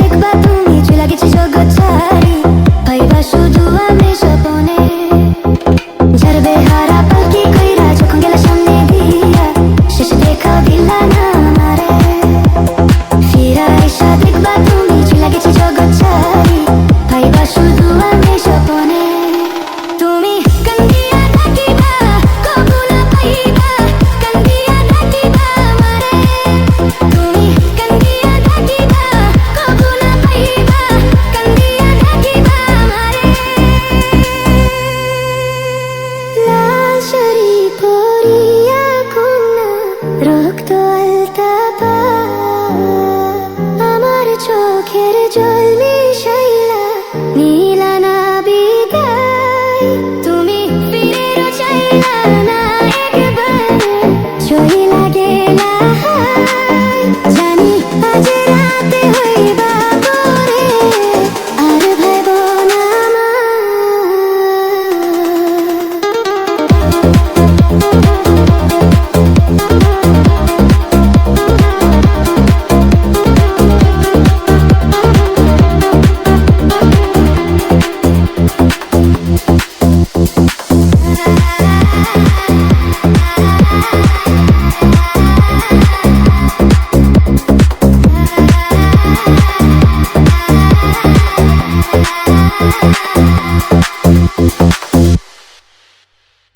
দেখবা তুমি চলে গেছি জগৎ ছাড়ি পাইবা শুধু আমি স্বপনে। ঝরবে হারা পাখি কইরা যখন গেলা সামনে দিয়া, শেষে দেখা দিলা না আমারে। ফিরা এসা দেখবা তুমি 追你